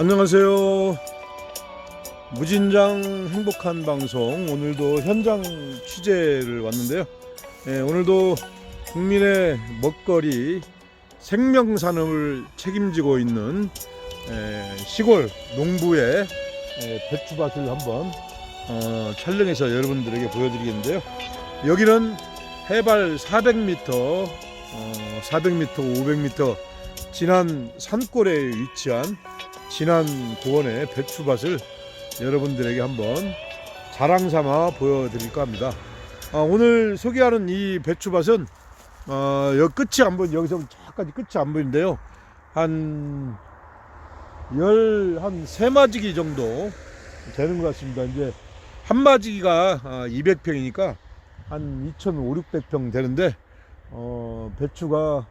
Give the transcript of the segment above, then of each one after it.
안녕하세요. 무진장 행복한 방송 오늘도 현장 취재를 왔는데요. 예, 오늘도 국민의 먹거리 생명산업을 책임지고 있는 예, 시골 농부의 예, 배추밭을 한번 어, 촬영해서 여러분들에게 보여드리겠는데요. 여기는 해발 400m, 어, 400m, 500m 진안 산골에 위치한 진안 고원의 배추밭을 여러분들에게 한번 자랑 삼아 보여드릴까 합니다. 아, 오늘 소개하는 이 배추밭은 어, 여기 끝이 안 보이 여기서 저까지 끝이 안 보이는데요. 한 열한 세 마지기 정도 되는 것 같습니다. 이제 한 마지기가 200평이니까 한 2,500, 600평 되는데 어, 배추가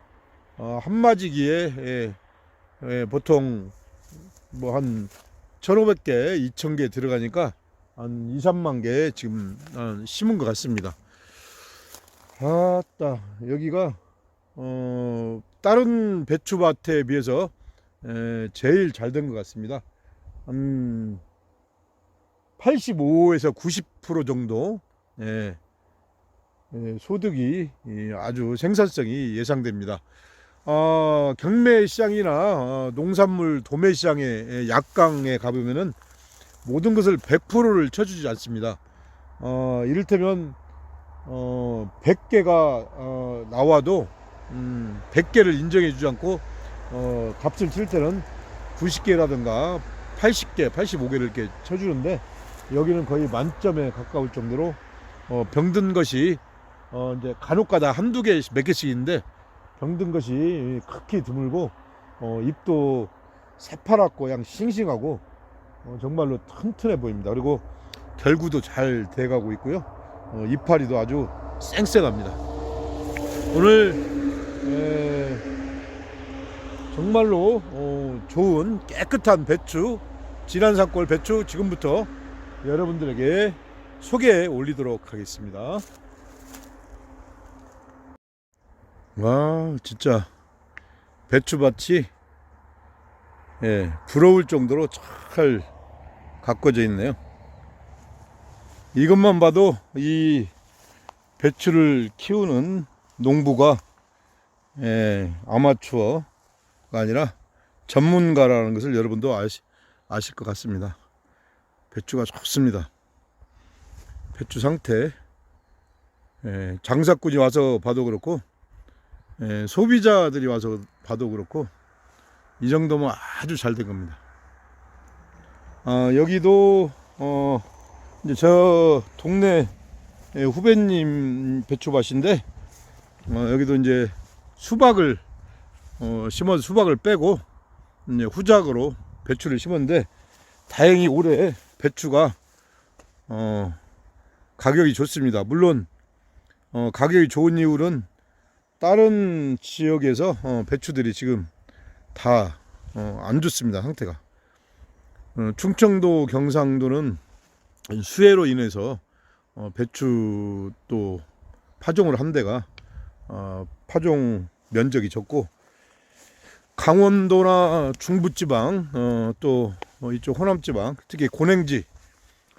어, 한 마지기에 예, 예, 보통 뭐 한 1,500개, 2,000개 들어가니까 한 2, 3만 개 지금 어, 심은 것 같습니다. 아따 여기가 어, 다른 배추밭에 비해서 에, 제일 잘 된 것 같습니다. 한 85에서 90% 정도 예, 예, 소득이 이, 아주 생산성이 예상됩니다. 어, 경매 시장이나 어, 농산물 도매 시장에 예, 약강에 가보면은 모든 것을 100%를 쳐주지 않습니다. 어, 이를테면 어, 100개가 어, 나와도 음, 100개를 인정해 주지 않고 어, 값을 칠 때는 90개라든가 80개, 85개를 이렇게 쳐주는데 여기는 거의 만점에 가까울 정도로 어, 병든 것이 어, 이제 간혹가다 한두 개, 몇 개씩 있는데 병든 것이 극히 드물고 어, 잎도 새파랗고 양 싱싱하고 어, 정말로 튼튼해 보입니다. 그리고 결구도 잘 돼가고 있고요. 어, 이파리도 아주 쌩쌩합니다. 오늘 에, 정말로 어, 좋은 깨끗한 배추 진안산골 배추 지금부터 여러분들에게 소개해 올리도록 하겠습니다. 와 진짜 배추밭이 예, 부러울 정도로 잘 가꿔져 있네요. 이것만 봐도 이 배추를 키우는 농부가 예, 아마추어가 아니라 전문가라는 것을 여러분도 아시, 아실 것 같습니다. 배추가 좋습니다. 배추 상태 예, 장사꾼이 와서 봐도 그렇고 예, 소비자들이 와서 봐도 그렇고 이 정도면 아주 잘 된 겁니다. 아, 여기도 어, 이제 저 동네 예, 후배님 배추밭인데 어, 여기도 이제 수박을 어, 심어서 수박을 빼고 이제 후작으로 배추를 심었는데 다행히 올해 배추가 어, 가격이 좋습니다. 물론 어, 가격이 좋은 이유는 다른 지역에서 어, 배추들이 지금 다안 좋습니다 상태가. 어, 충청도 경상도는 수해로 인해서 어, 배추 또 파종을 한 데가 어, 파종 면적이 적고 강원도나 중부지방 어, 또 어, 이쪽 호남지방 특히 고냉지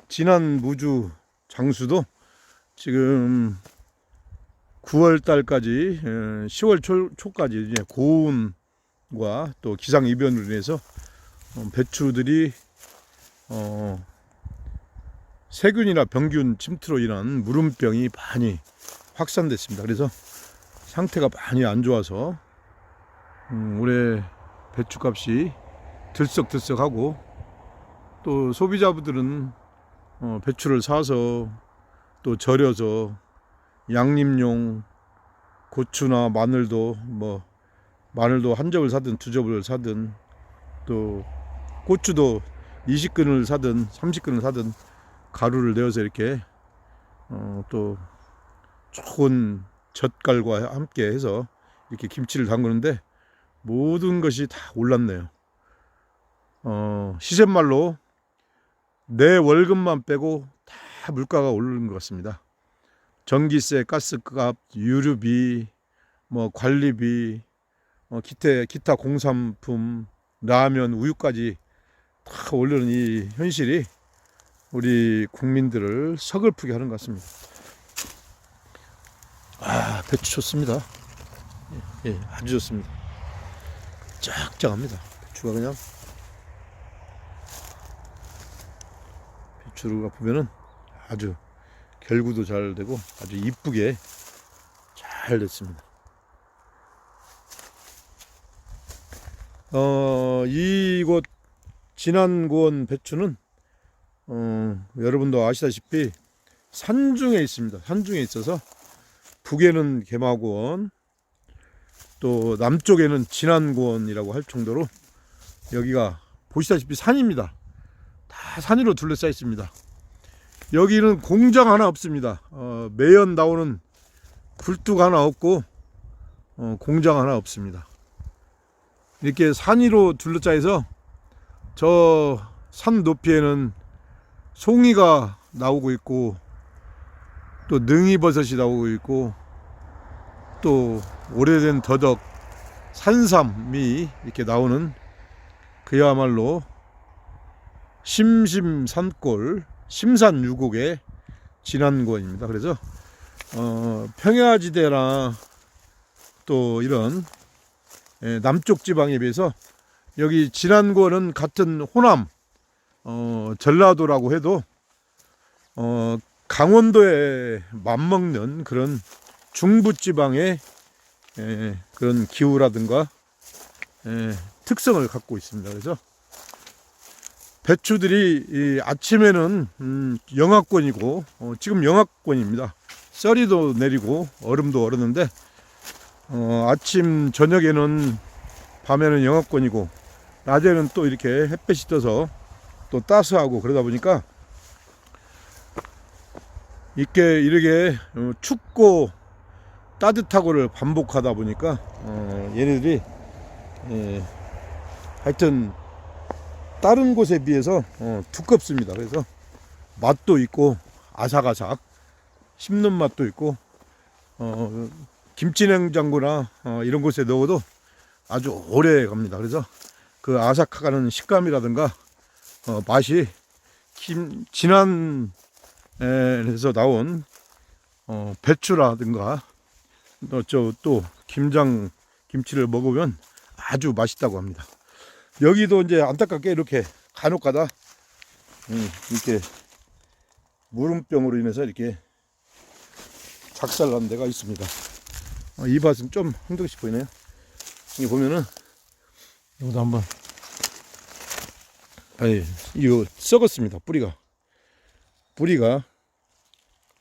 진안 무주 장수도 지금 9월 달까지 10월 초, 초까지 이제 고온과 또 기상 이변으로 인해서 어, 배추들이 어, 세균이나 병균 침투로 인한 무름병이 많이 확산됐습니다. 그래서 상태가 많이 안 좋아서 음, 올해 배추값이 들썩들썩하고 또 소비자분들은 어, 배추를 사서 또 절여서 양념용 고추나 마늘도 뭐 마늘도 한 접을 사든 두 접을 사든 또 고추도 20근을 사든 30근을 사든 가루를 내어서 이렇게 어, 또 좋은 젓갈과 함께 해서 이렇게 김치를 담그는데 모든 것이 다 올랐네요. 어, 시샘말로 내 월급만 빼고 다 물가가 오르는 것 같습니다. 전기세, 가스값, 유류비, 뭐 관리비, 어, 기타 기타 공산품, 라면, 우유까지 탁 올려는 이 현실이 우리 국민들을 서글프게 하는 것 같습니다. 아, 배추 좋습니다. 예, 예, 아주 좋습니다. 쫙쫙합니다. 배추가 그냥 배추가 보면은 아주 결구도 잘 되고 아주 이쁘게 잘 됐습니다. 어, 이곳 진안고원 배추는 어, 여러분도 아시다시피 산중에 있습니다. 산중에 있어서 북에는 개마고원 또 남쪽에는 진안고원이라고 할 정도로 여기가 보시다시피 산입니다. 다 산으로 둘러싸여 있습니다. 여기는 공장 하나 없습니다. 어, 매연 나오는 굴뚝 하나 없고 어, 공장 하나 없습니다. 이렇게 산 위로 둘러싸여서 저 산 높이에는 송이가 나오고 있고 또 능이버섯이 나오고 있고 또 오래된 더덕 산삼이 이렇게 나오는 그야말로 심심산골 심산 유곡의 진안고입니다. 그래서 어, 평야지대나 또 이런 예, 남쪽 지방에 비해서 여기 진안고는 같은 호남 어, 전라도라고 해도 어, 강원도에 맞먹는 그런 중부 지방의 예, 그런 기후라든가 예, 특성을 갖고 있습니다. 그래서 배추들이 이 아침에는 음, 영하권이고 어, 지금 영하권입니다. 썰이도 내리고 얼음도 얼었는데 어, 아침 저녁에는 밤에는 영하권이고 낮에는 또 이렇게 햇볕이 떠서 또 따스하고 그러다 보니까 이렇게 이렇게 어, 춥고 따뜻하고를 반복하다 보니까 어, 얘네들이 예, 하여튼 다른 곳에 비해서 어, 두껍습니다. 그래서 맛도 있고 아삭아삭 씹는 맛도 있고 어, 김치냉장고나 어, 이런 곳에 넣어도 아주 오래 갑니다. 그래서 그 아삭하는 식감이라든가 어, 맛이 김, 진한 에서 나온 어, 배추라든가 또, 저, 또 김장 김치를 먹으면 아주 맛있다고 합니다. 여기도 이제 안타깝게 이렇게 간혹가다 음, 이렇게 무름병으로 인해서 이렇게 작살난 데가 있습니다. 어, 이 밭은 좀 흥덕시 보이네요. 여기 보면은 이것도 한번 아니 이거 썩었습니다 뿌리가 뿌리가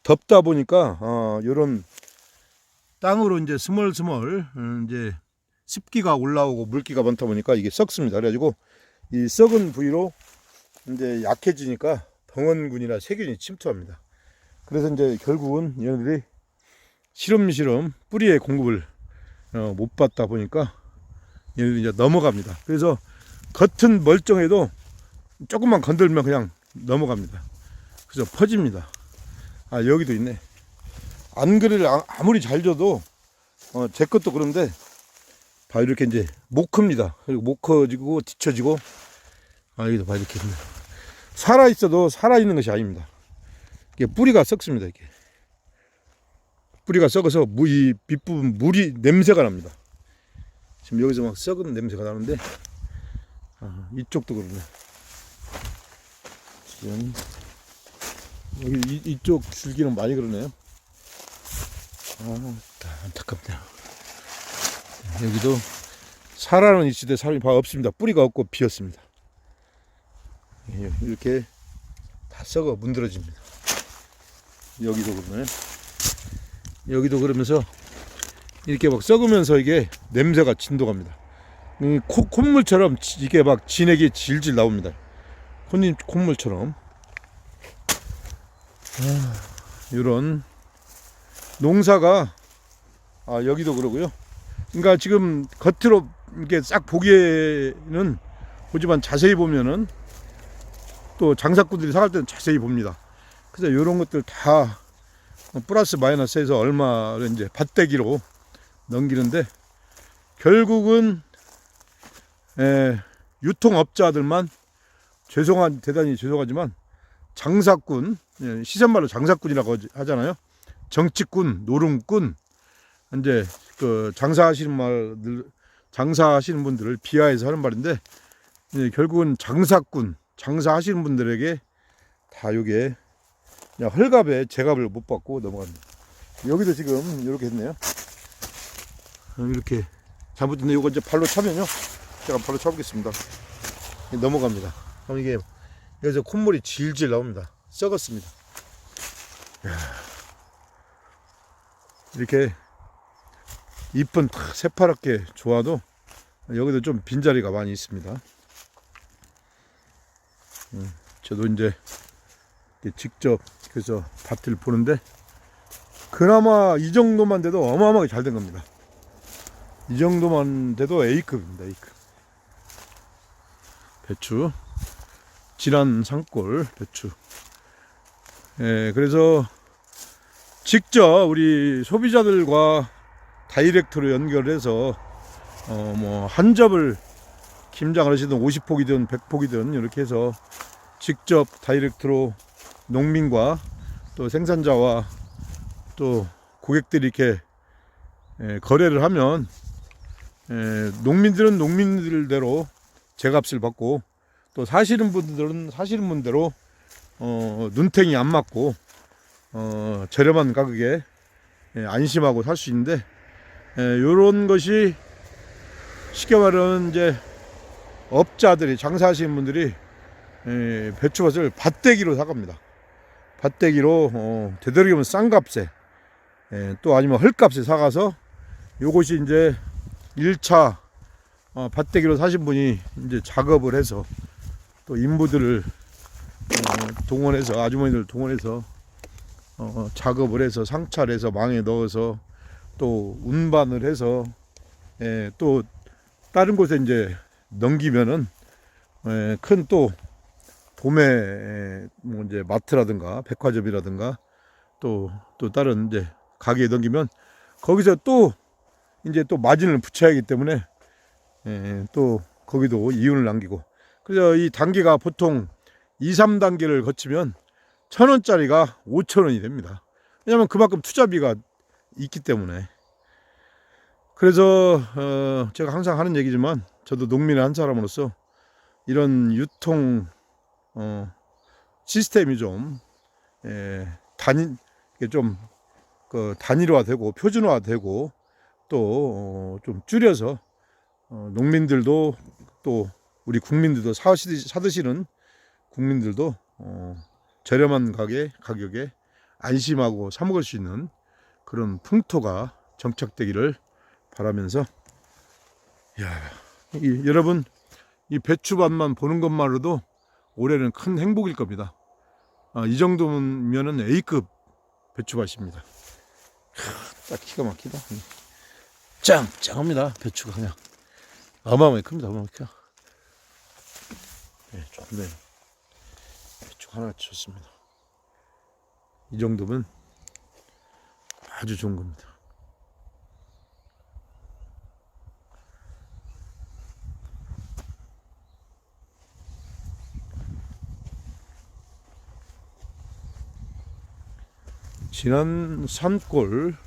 덥다 보니까 어, 요런 땅으로 이제 스멀스멀 음, 이제 습기가 올라오고 물기가 많다 보니까 이게 썩습니다. 그래가지고 이 썩은 부위로 이제 약해지니까 병원군이나 세균이 침투합니다. 그래서 이제 결국은 얘네들이 시름시름 뿌리의 공급을 어, 못 받다 보니까 얘네들이 이제 넘어갑니다. 그래서 겉은 멀쩡해도 조금만 건들면 그냥 넘어갑니다. 그래서 퍼집니다. 아 여기도 있네. 안그를 아- 아무리 잘 줘도 어, 제 것도 그런데 봐 이렇게 이제 못 큽니다. 그리고 못 커지고 뒤처지고 아 여기도 봐 이렇게 살아 있어도 살아 있는 것이 아닙니다. 이게 뿌리가 썩습니다. 이게 뿌리가 썩어서 무이 밑부분 물이 냄새가 납니다. 지금 여기서 막 썩은 냄새가 나는데 아, 이쪽도 그러네. 지금 여기 이, 이쪽 줄기는 많이 그러네요. 아, 안타깝네요. 여기도 살아는 있으되 사람이 봐 없습니다. 뿌리가 없고 비었습니다. 예, 이렇게 다 썩어 문드러집니다. 여기도 그러네. 여기도 그러면서 이렇게 막 썩으면서 이게 냄새가 진동합니다. 이 코, 콧물처럼 지- 이게 막 진액이 질질 나옵니다. 콧님 콧물처럼. 이런 농사가 아 여기도 그러고요. 그러니까 지금 겉으로 이렇게 싹 보기에는 보지만 자세히 보면은 또 장사꾼들이 사갈 때는 자세히 봅니다. 그래서 이런 것들 다 플러스 마이너스 해서 얼마를 이제 밭대기로 넘기는데 결국은 에, 유통업자들만 죄송한 대단히 죄송하지만 장사꾼 예, 시선말로 장사꾼이라고 하잖아요. 정치꾼, 노름꾼 이제 그 장사하시는 말들 장사하시는 분들을 비하해서 하는 말인데 예, 결국은 장사꾼, 장사하시는 분들에게 다 요게 그냥 헐갑에 제값을 못 받고 넘어갑니다. 여기도 지금 이렇게 했네요. 어, 이렇게 잘못됐네. 이거 이제 발로 차면요. 제가 발로 차보겠습니다. 넘어갑니다. 그럼 이게 여기서 콧물이 질질 나옵니다. 썩었습니다. 이렇게 잎은 탁 새파랗게 좋아도 여기도 좀 빈자리가 많이 있습니다. 음, 저도 이제 직접 그래서 밭을 보는데 그나마 이 정도만 돼도 어마어마하게 잘 된 겁니다. 이 정도만 돼도 A급입니다. A급. 배추. 진한 산골 배추. 예, 그래서 직접 우리 소비자들과 다이렉트로 연결해서 어 뭐 한 접을 김장을 하시든 50폭이든 100폭이든 이렇게 해서 직접 다이렉트로 농민과 또 생산자와 또 고객들이 이렇게 예, 거래를 하면 예, 농민들은 농민들대로 제값을 받고 또 사시는 분들은 사시는 분대로 어, 눈탱이 안 맞고 어, 저렴한 가격에 예, 안심하고 살 수 있는데 이런 것이 쉽게 말하면 이제 업자들이 장사하시는 분들이 예, 배추밭을 밭대기로 사갑니다. 밭대기로 어, 되도록이면 싼 값에 예, 또 아니면 헐값에 사가서 요것이 이제 1차 어, 밭대기로 사신 분이 이제 작업을 해서 또 인부들을 어, 동원해서 아주머니들 동원해서 어, 작업을 해서 상차를 해서 망에 넣어서 또 운반을 해서 예, 또 다른 곳에 이제 넘기면은 예, 큰또 도매 예, 뭐 이제 마트라든가 백화점이라든가 또또 다른 이제 가게에 넘기면 거기서 또 이제 또 마진을 붙여야 하기 때문에 예, 또 거기도 이윤을 남기고 그래서 이 단계가 보통 2, 3단계를 거치면 천 원짜리가 5천 원이 됩니다. 왜냐하면 그만큼 투자비가 있기 때문에. 그래서 어, 제가 항상 하는 얘기지만 저도 농민의 한 사람으로서 이런 유통 어, 시스템이 좀 예, 단위 이게 좀그 단일화되고 표준화되고 또 좀 줄여서 어, 농민들도 또 우리 국민들도 사시, 사드시는 국민들도 어, 저렴한 가게 가격에 안심하고 사 먹을 수 있는 그런 풍토가 정착되기를 바라면서 야, 이, 여러분 이 배추밭만 보는 것만으로도 올해는 큰 행복일 겁니다. 아, 이 정도면은 A급 배추밭입니다. 하, 딱 기가 막히다. 짱 짱합니다. 배추가 그냥 어마어마하게 큽니다. 어마어마하게 커. 네, 좋네. 배추 하나 좋습니다. 이 정도면 아주 좋은 겁니다. 지난 산골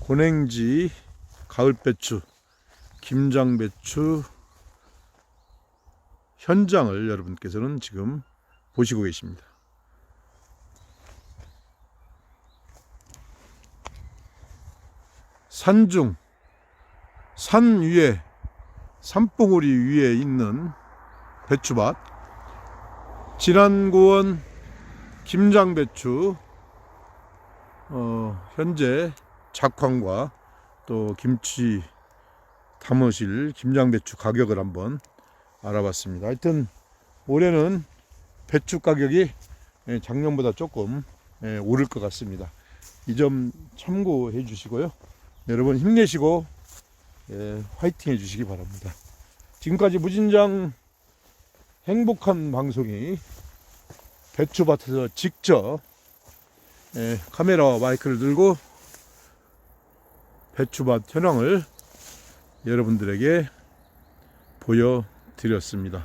고냉지 가을배추 김장배추 현장을 여러분께서는 지금 보시고 계십니다. 산중 산 위에 산봉우리 위에 있는 배추밭 진안고원 김장배추 어, 현재 작황과 또 김치 담으실 김장배추 가격을 한번 알아봤습니다. 하여튼 올해는 배추 가격이 예, 작년보다 조금 예, 오를 것 같습니다. 이 점 참고해 주시고요. 여러분 힘내시고 예, 화이팅 해 주시기 바랍니다. 지금까지 무진장 행복한 방송이 배추밭에서 직접 예, 카메라와 마이크를 들고 배추밭 현황을 여러분들에게 보여드렸습니다.